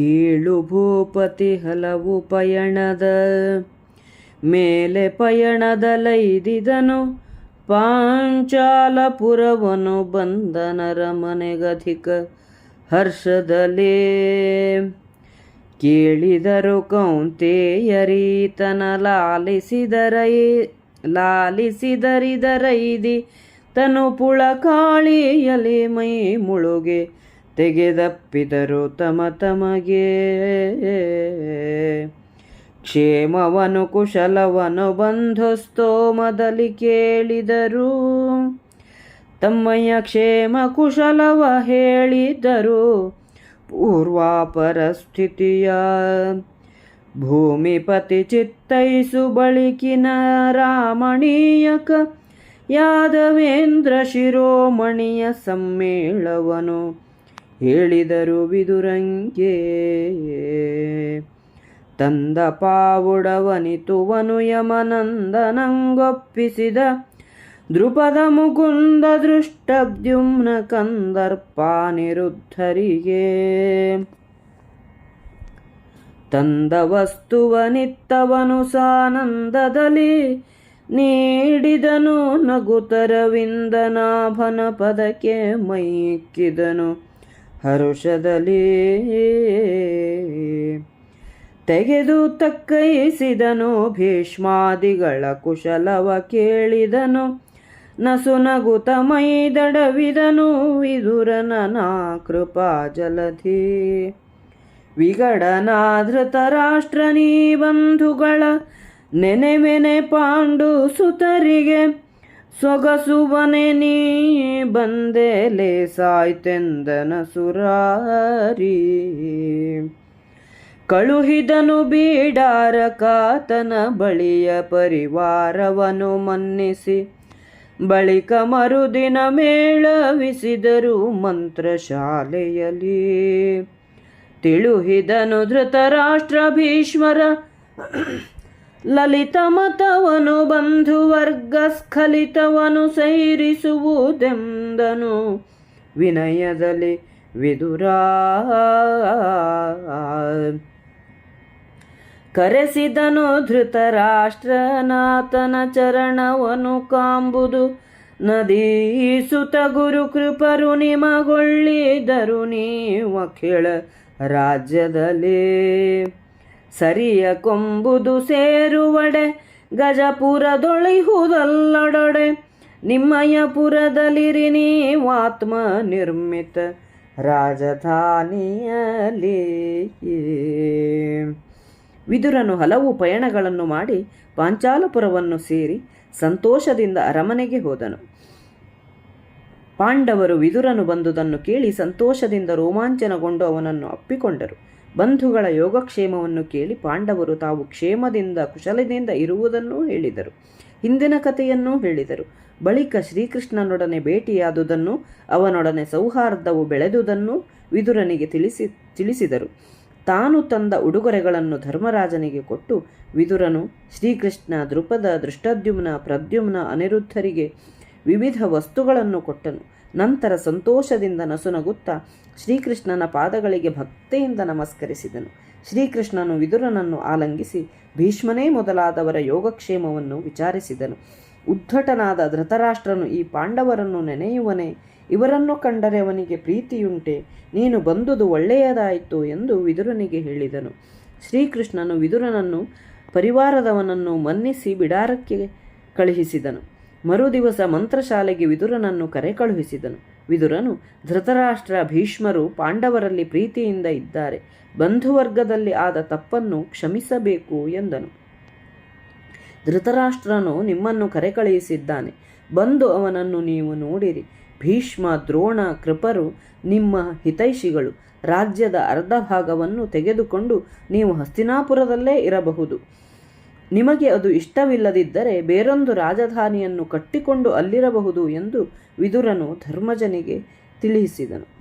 ಕೀಳು ಭೂಪತಿ ಹಲವು ಪಯಣದ ಮೇಲೆ ಪಯಣದಲೈದಿದನು. ಪಾಂಚಾಲಪುರವನು ಬಂದನರ ಮನೆಗಧಿಕ ಹರ್ಷದಲೇ. ಕೇಳಿದರು ಕೌಂತೆಯರೀತನ ಲಾಲಿಸಿದರೈ ಲಾಲಿಸಿದರಿದರೈದಿ. ತನು ಪುಳಕಾಳಿಯಲಿ ಮೈ ಮುಳುಗೆ ತೆಗೆದಪ್ಪಿದರು ತಮ ತಮಗೆ ಕ್ಷೇಮವನು ಕುಶಲವನು ಬಂಧುಸ್ತೋ ಮೊದಲಿ ಕೇಳಿದರು. ತಮ್ಮಯ್ಯ ಕ್ಷೇಮ ಕುಶಲವ ಹೇಳಿದರು. ಪೂರ್ವಾಪರ ಸ್ಥಿತಿಯ ಭೂಮಿಪತಿ ಚಿತ್ತೈಸು ಬಳಿಕಿನ ರಾಮಣೀಯಕ ಯಾದವೇಂದ್ರ ಶಿರೋಮಣಿಯ ಸಮ್ಮೇಳವನು. ಹೇಳಿದರು ಬಿದುರಂಗೆ ತಂದ ಪಾವುಡವನಿತುವನು ಯಮನಂದನಂಗೊಪ್ಪಿಸಿದ ದೃಪದ ಮುಕುಂದ ದೃಷ್ಟದ್ಯುಮ್ನ ಕಂದರ್ಪಾನಿರುದ್ಧರಿಗೆ ತಂದ ವಸ್ತುವನಿತ್ತವನು ಸಾನಂದದಲ್ಲಿ ನೀಡಿದನು ನಗುತರವಿಂದನಾಭನ ಪದಕ್ಕೆ ಮೈಕ್ಕಿದನು ಹರುಷದಲ್ಲಿ ತೆಗೆದು ತಕ್ಕೈಸಿದನು ಭೀಷ್ಮಾದಿಗಳ ಕುಶಲವ ಕೇಳಿದನು. ನಸು ನಗುತ ಮೈದಡವಿದನು ವಿದುರನ ಕೃಪಾ ಜಲಧಿ. ವಿಗಡನಾಧೃತ ರಾಷ್ಟ್ರನೀ ಬಂಧುಗಳ, ನೆನೆಮೆನೆ ಪಾಂಡು ಸುತರಿಗೆ, ಸೊಗಸುವನೆ ನೀ ಬಂದೆ ಸಾಯ್ತೆಂದನ ಸುರಾರಿ. ಕಳುಹಿದನು ಬೀಡಾರ ಕಾತನ ಬಳಿಯ ಪರಿವಾರವನು ಮನ್ನಿಸಿ, ಬಳಿಕ ಮರುದಿನ ಮೇಳವಿಸಿದರು ಮಂತ್ರಶಾಲೆಯಲ್ಲಿ. ತಿಳುಹಿದನು ಧೃತರಾಷ್ಟ್ರ ಭೀಷ್ಮರ ಲಲಿತ ಮತವನು ಬಂಧುವರ್ಗ ಸ್ಖಲಿತವನು ಸೈರಿಸುವುದೆಂದನು. ವಿನಯದಲ್ಲಿ ವಿದುರ ಕರೆಸಿದನು ಧೃತರಾಷ್ಟ್ರನಾಥನ ಚರಣವನು ಕಾಂಬುದು. ನದೀಸುತ ಗುರು ಕೃಪರು ನಿಮಗೊಳ್ಳಿದರು, ನೀವು ಕೇಳ ರಾಜ್ಯದಲ್ಲಿ. ಸರಿಯ ಕೊಂಬುದು ಸೇರುವಡೆ ಗಜಪುರದೊಳಿಹುದಲ್ಲಡೊಡೆ ನಿಮ್ಮಯ ಪುರದಲ್ಲಿರಿ ನೀವಾತ್ಮ ನಿರ್ಮಿತ ರಾಜಧಾನಿಯಲ್ಲಿ. ವಿದುರನು ಹಲವು ಪಯಣಗಳನ್ನು ಮಾಡಿ ಪಾಂಚಾಲಪುರವನ್ನು ಸೇರಿ ಸಂತೋಷದಿಂದ ಅರಮನೆಗೆ ಹೋದನು. ಪಾಂಡವರು ವಿದುರನು ಬಂದುದನ್ನು ಕೇಳಿ ಸಂತೋಷದಿಂದ ರೋಮಾಂಚನಗೊಂಡು ಅವನನ್ನು ಅಪ್ಪಿಕೊಂಡರು. ಬಂಧುಗಳ ಯೋಗಕ್ಷೇಮವನ್ನು ಕೇಳಿ ಪಾಂಡವರು ತಾವು ಕ್ಷೇಮದಿಂದ ಕುಶಲದಿಂದ ಇರುವುದನ್ನೂ ಹೇಳಿದರು. ಹಿಂದಿನ ಕಥೆಯನ್ನೂ ಹೇಳಿದರು. ಬಳಿಕ ಶ್ರೀಕೃಷ್ಣನೊಡನೆ ಭೇಟಿಯಾದುದನ್ನು, ಅವನೊಡನೆ ಸೌಹಾರ್ದವು ಬೆಳೆದುದನ್ನು ವಿದುರನಿಗೆ ತಿಳಿಸಿ, ತಿಳಿಸಿದರು. ತಾನು ತಂದ ಉಡುಗೊರೆಗಳನ್ನು ಧರ್ಮರಾಜನಿಗೆ ಕೊಟ್ಟು, ವಿದುರನು ಶ್ರೀಕೃಷ್ಣ ದೃಪದ, ದೃಷ್ಟದ್ಯುಮ್ನ, ಪ್ರದ್ಯುಮ್ನ ಅನಿರುದ್ಧರಿಗೆ ವಿವಿಧ ವಸ್ತುಗಳನ್ನು ಕೊಟ್ಟನು. ನಂತರ ಸಂತೋಷದಿಂದ ನಸುನಗುತ್ತಾ ಶ್ರೀಕೃಷ್ಣನ ಪಾದಗಳಿಗೆ ಭಕ್ತಿಯಿಂದ ನಮಸ್ಕರಿಸಿದನು. ಶ್ರೀಕೃಷ್ಣನು ವಿದುರನನ್ನು ಆಲಂಗಿಸಿ ಭೀಷ್ಮನೇ ಮೊದಲಾದವರ ಯೋಗಕ್ಷೇಮವನ್ನು ವಿಚಾರಿಸಿದನು. ಉದ್ಧಟನಾದ ಧೃತರಾಷ್ಟ್ರನು ಈ ಪಾಂಡವರನ್ನು ನೆನೆಯುವನೆ, ಇವರನ್ನು ಕಂಡರೆ ಅವನಿಗೆ ಪ್ರೀತಿಯುಂಟೆ, ನೀನು ಬಂದುದು ಒಳ್ಳೆಯದಾಯಿತು ಎಂದು ವಿದುರನಿಗೆ ಹೇಳಿದನು. ಶ್ರೀಕೃಷ್ಣನು ವಿದುರನನ್ನು, ಪರಿವಾರದವನನ್ನು ಮನ್ನಿಸಿ ಬಿಡಾರಕ್ಕೆ ಕಳುಹಿಸಿದನು. ಮರುದಿವಸ ಮಂತ್ರಶಾಲೆಗೆ ವಿದುರನನ್ನು ಕರೆ ಕಳುಹಿಸಿದನು. ವಿದುರನು ಧೃತರಾಷ್ಟ್ರ ಭೀಷ್ಮರು ಪಾಂಡವರಲ್ಲಿ ಪ್ರೀತಿಯಿಂದ ಇದ್ದಾರೆ. ಬಂಧುವರ್ಗದಲ್ಲಿ ಆದ ತಪ್ಪನ್ನು ಕ್ಷಮಿಸಬೇಕು ಎಂದನು. ಧೃತರಾಷ್ಟ್ರನು ನಿಮ್ಮನ್ನು ಕರೆ ಕಳುಹಿಸಿದ್ದಾನೆ. ಬಂದು ಅವನನ್ನು ನೀವು ನೋಡಿರಿ. ಭೀಷ್ಮ, ದ್ರೋಣ, ಕೃಪರು ನಿಮ್ಮ ಹಿತೈಷಿಗಳು. ರಾಜ್ಯದ ಅರ್ಧ ಭಾಗವನ್ನು ತೆಗೆದುಕೊಂಡು ನೀವು ಹಸ್ತಿನಾಪುರದಲ್ಲೇ ಇರಬಹುದು. ನಿಮಗೆ ಅದು ಇಷ್ಟವಿಲ್ಲದಿದ್ದರೆ ಬೇರೊಂದು ರಾಜಧಾನಿಯನ್ನು ಕಟ್ಟಿಕೊಂಡು ಅಲ್ಲಿರಬಹುದು ಎಂದು ವಿದುರನು ಧರ್ಮಜನಿಗೆ ತಿಳಿಸಿದನು.